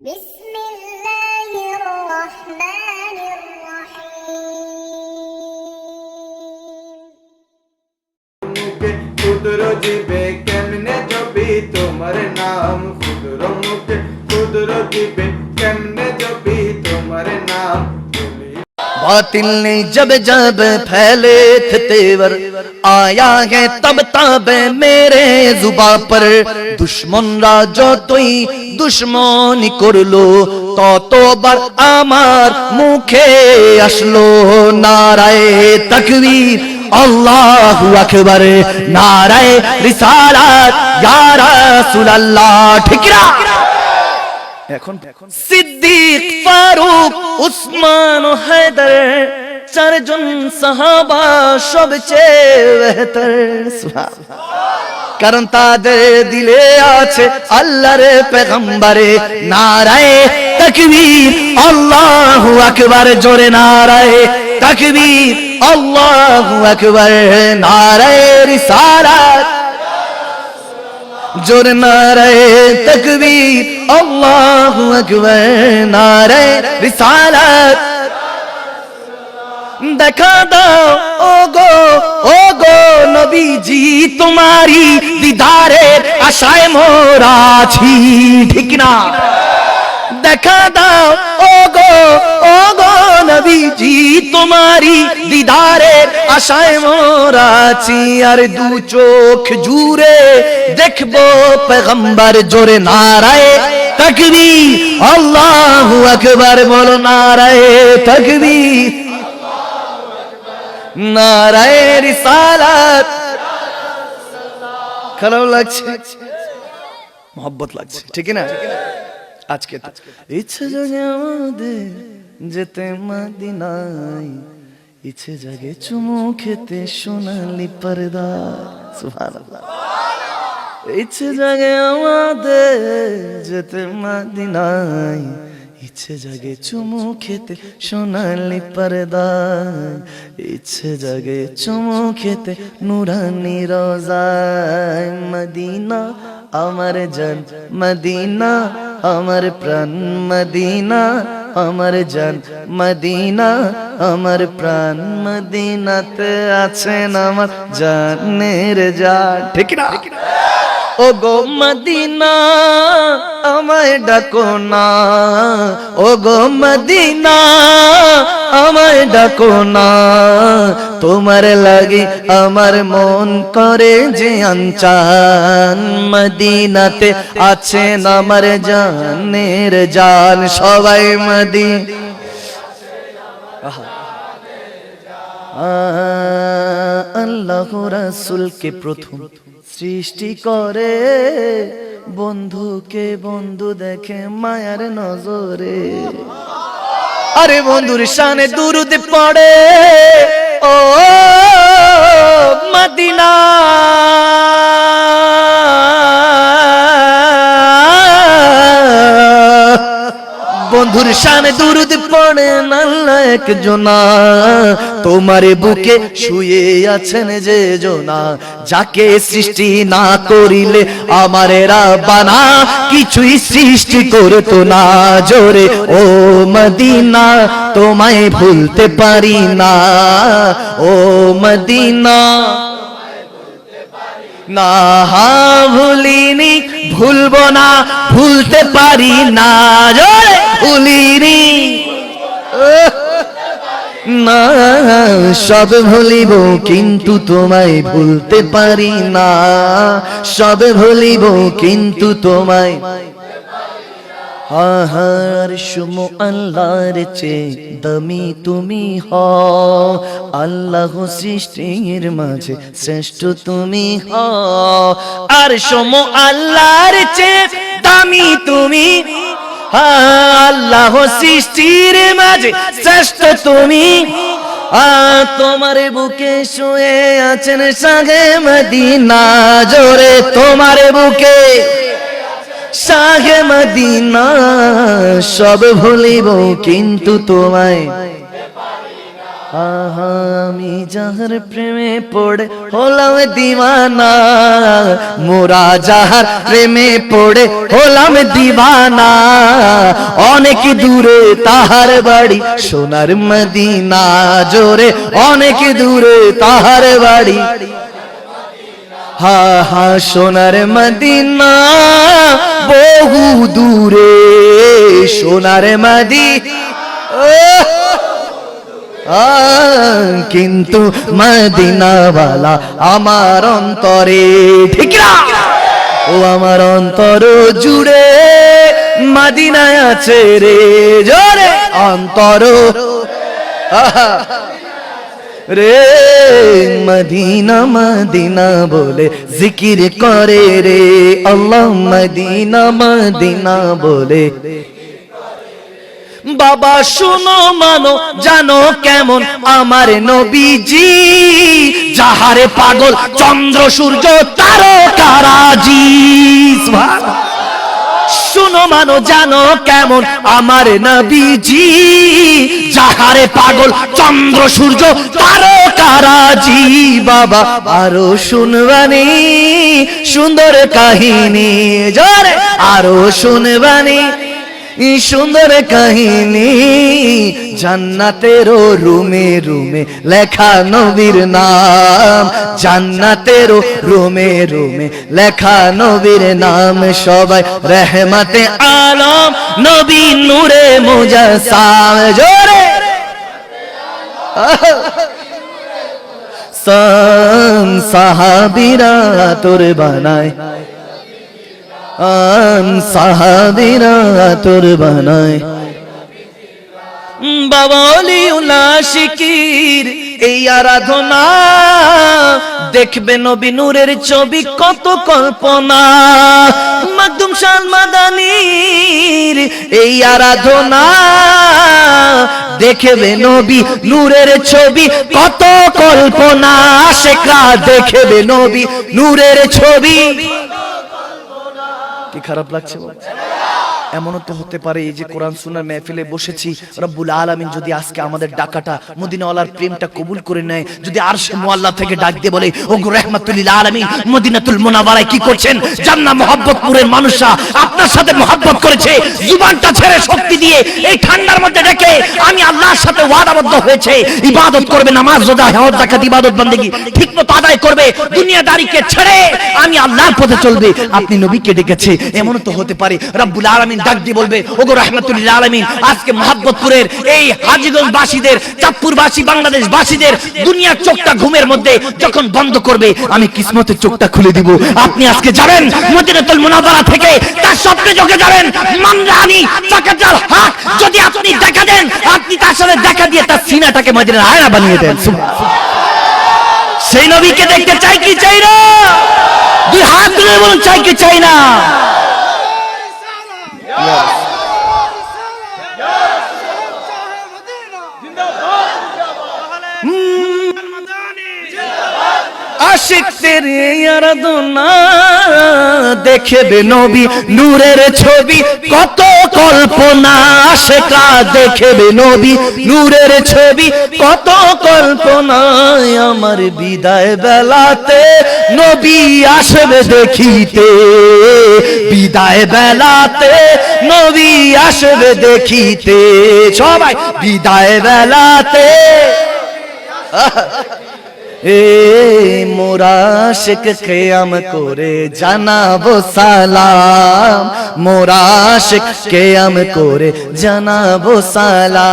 بسم الله الرحمن الرحيم মুখে ক্ষুদ্র জীবে কেমনে জপি তোমার নাম ক্ষুদ্র মুখে ক্ষুদ্র জীবে কেমনে জপি তোমার নাম বলি बातिल ने जब जब फैले थे तेवर आया है तब तब मेरे जुबा पर दुश्मन রাজা তুই দুশ্মনী করলো ততবার আমার মুখে আসলো নারায় তকবীর আল্লাহু আকবার নারায় রিসালাত ইয়া রাসূলুল্লাহ ঠিক না এখন সিদ্দিক, ফারুক, উসমান ও হায়দার চারজন সাহাবা সবচেয়ে বেহতর। কারণ তাদের দিলে আছে আল্লাহর পেগম্বরে নারায়ে তাকবীর, আল্লাহু আকবার, জোরে নারায়ে তাকবীর, আল্লাহু আকবার, নারায়ে রিসালাত জোর নারায় তকবীর, আল্লাহু আকবার, নারায় রিসালাত। দেখা দাও ও গো ও গো নবীজি তোমারি দিদারের আশায় মোরা আছি, ঠিক না? দেখা দাও ও গো ও গো নবীজি তোমারি দিদারের আশায় মোরা আছি, আর দু চোখ জুড়ে দেখব পেগম্বর জোরে নারায় তকবীর। আল্লাহু আকবার বলো নারায় তকবীর। নারায় রিসালাত। খারাপ লাগছে? মোহব্বত লাগছে ঠিক না? আজকে ইচ্ছে জাগে আমাদের যেতে মদিনায়। ইচ্ছে জাগে চুমু খেতে সোনালি পর্দা। সুবহানাল্লাহ। ইচ্ছে জাগে আমাদের যেতে মদিনায়। ইচ্ছে জাগে চুমু খেতে সোনালি পর্দায় ইচ্ছে জাগে চুমু খেতে নুরানি রোজায়। মদিনা, আমার জান, মদিনা। আমার প্রাণ মদিনা, আমার জান মদিনা, আমার প্রাণ মদিনাতে আছেন আমার জানের জান ঠিক না ও গো মদিনা, আমায় ডাকো না। ও গো মদিনা আমায় ডাকো না। তোমার লাগি আমার মন করে যে আনচান। মদিনাতে আছেন আমার জানের জান। সবাই মদি আল্লাহ রাসুলকে প্রথম সৃষ্টি করে। বন্ধুকে বন্ধু দেখে মায়ার নজরে। আরে বন্ধুর শানে দুরুদ পড়ে। ও মদিনা বন্ধুর শানে দুরুদ পড়ে আল্লাহ এক জনা তোমার বুকে শুয়ে আছেন যে জনা। যাকে সৃষ্টি না করিলে আমার বানা। কিছুই সৃষ্টি করতো না জোরে, ও মদিনা, তোমায় ভুলতে পারি না। ও মদিনা, না ভুলিনি, ভুলবো না, ভুলতে পারি না। জোরে ভুলিনি। না, সব ভুলিব, কিন্তু তোমায় ভুলতে পারি না। সব ভুলিব, কিন্তু তোমায় আহার সুম আল্লাহর চে দমি তুমি হ আল্লাহ সৃষ্টির মাঝে শ্রেষ্ঠ তুমি হ আর সম আল্লাহর চে দামি তুমি আল্লাহ সৃষ্টির মাঝে শ্রেষ্ঠ তুমি। তোমার বুকে শুয়ে আছেন সাগে মদিনা, জোরে তোমার বুকে। সাগে মদিনা, সব ভুলিব কিন্তু তোমায়। আহা, আমি যাহার প্রেমে পড়ে হলাম দিওয়ানা মোরা যাহার প্রেমে পড়ে হলাম দিওয়ানা। অনেক দূরে তাহার বাড়ি সোনার মদিনা জোরে অনেক দূরে তাহার বাড়ি। হা হা সোনার মদিনা বহু দূরে সোনার মদি আহ, কিন্তু মদিনাওয়ালা আমার অন্তরে, ঠিক ও আমার অন্তর জুড়ে মদিনায় আছে রে, জোরে, অন্তর। রে, মদিনা মদিনা বলে জিকির করে রে, আল্লাহ মদিনা মদিনা বলে বাবা, শুনো মানো, জানো কেমন আমার নবীজি? যাহারে পাগল, চন্দ্র, সূর্য তারকারাজি শুনো মানো, জানো কেমন আমার নবীজি? যাহারে পাগল, চন্দ্র, সূর্য তারকারাজি বাবা। আরও শুনবানি, সুন্দর কাহিনী, জোরে। আরও শুনবানি। সুন্দর কাহিনী? জান্নাতেরও রুমে রুমে লেখা নবীর নাম। জান্নাতেরও রুমে রুমে লেখা নবীর নাম। সবাই রহমতে আলম, নবী নূরে মুজাসাম জোরে। সাহাবিরা তোর বানায়। আম সাহাবিরা তোর বানায়। বাবা অলিউল্লাহ শিকির এই আরাধনা, দেখবে নবী নূরের ছবি কত কল্পনা। মাকদুম শাল মাদানির এই আরাধনা, দেখবে নবী নূরের ছবি কত কল্পনা। শেখা দেখবে নবী নূরের ছবি। কি খারাপ লাগছে? এমনও তো হতে পারে এই যে কোরআন সুনার মেহফিলে বসেছি। রব্বুল আলামিন যদি আজকে আমাদের ডাকাটা, মদিনাওয়ালার প্রেমটা কবুল করে নেয়, যদি আর সে মোয়াল্লা থেকে ডাক দিয়ে বলে ও রহমাতুল্লিল আলামিন, মদিনাতুল মুনাওয়ারায় কি করছেন? জান্নাত মোহাব্বতপুরের মানুষরা আপনার সাথে মোহাব্বত করেছে, জুবানটা ছেড়ে শক্তি দিয়ে এই ঠান্ডার মধ্যে ডেকে আমি আল্লাহর সাথে ওয়াদাবদ্ধ হয়েছে। ইবাদত করবে, নামাজ রোজা হজ যাকাত, ইবাদত, বান্দেগী ঠিকমতো আদায় করবে, দুনিয়াদারিকে ছেড়ে আমি আল্লাহর পথে চলবে। আপনি নবীকে ডেকেছে এমন তো হতে পারে। রব্বুল আলামিন ডাক দিয়ে বলবে, ওগো রহমাতুল্লাহ আলামিন, আজকে মহাব্বতপুরের এই হাজীগঞ্জ বাসীদের চাঁদপুরবাসী বাংলাদেশ বাসীদের দুনিয়ার চোখটা ঘুমের মধ্যে যখন বন্ধ করবে, আমি কিসমতের চোখটা খুলে দিব। আপনি আজকে যাবেন মদিনাতুল মুনাওয়ারা থেকে, তার স্বপ্নে যোগে যাবেন। মামলানি চাকাটার হাত যদি আপনি দেখা দেন, আপনি তার সাথে দেখা দিয়ে তার সিনাটাকে মদিনার আয়না বানিয়ে দেন। সেই নবীকে দেখতে চাই কি চাই না? দুই হাত তুলে বলুন, চাই কি চাই না? আশিক আরাধনা দেখবে নবী নূরের ছবি। কত কল্পনা সেটা দেখবে নবী নূরের ছবি। কত কল্পনায় আমার বিদায় বেলাতে নবী আসবে দেখিতে। বিদায় বেলাতে নবী আসবে দেখিতে। সবাই বিদায় বেলাতে। এ মোরাশেক খেয়াম করে জানাব সালাম। মোরাশেক খেয়াম করে জানাব সালাম।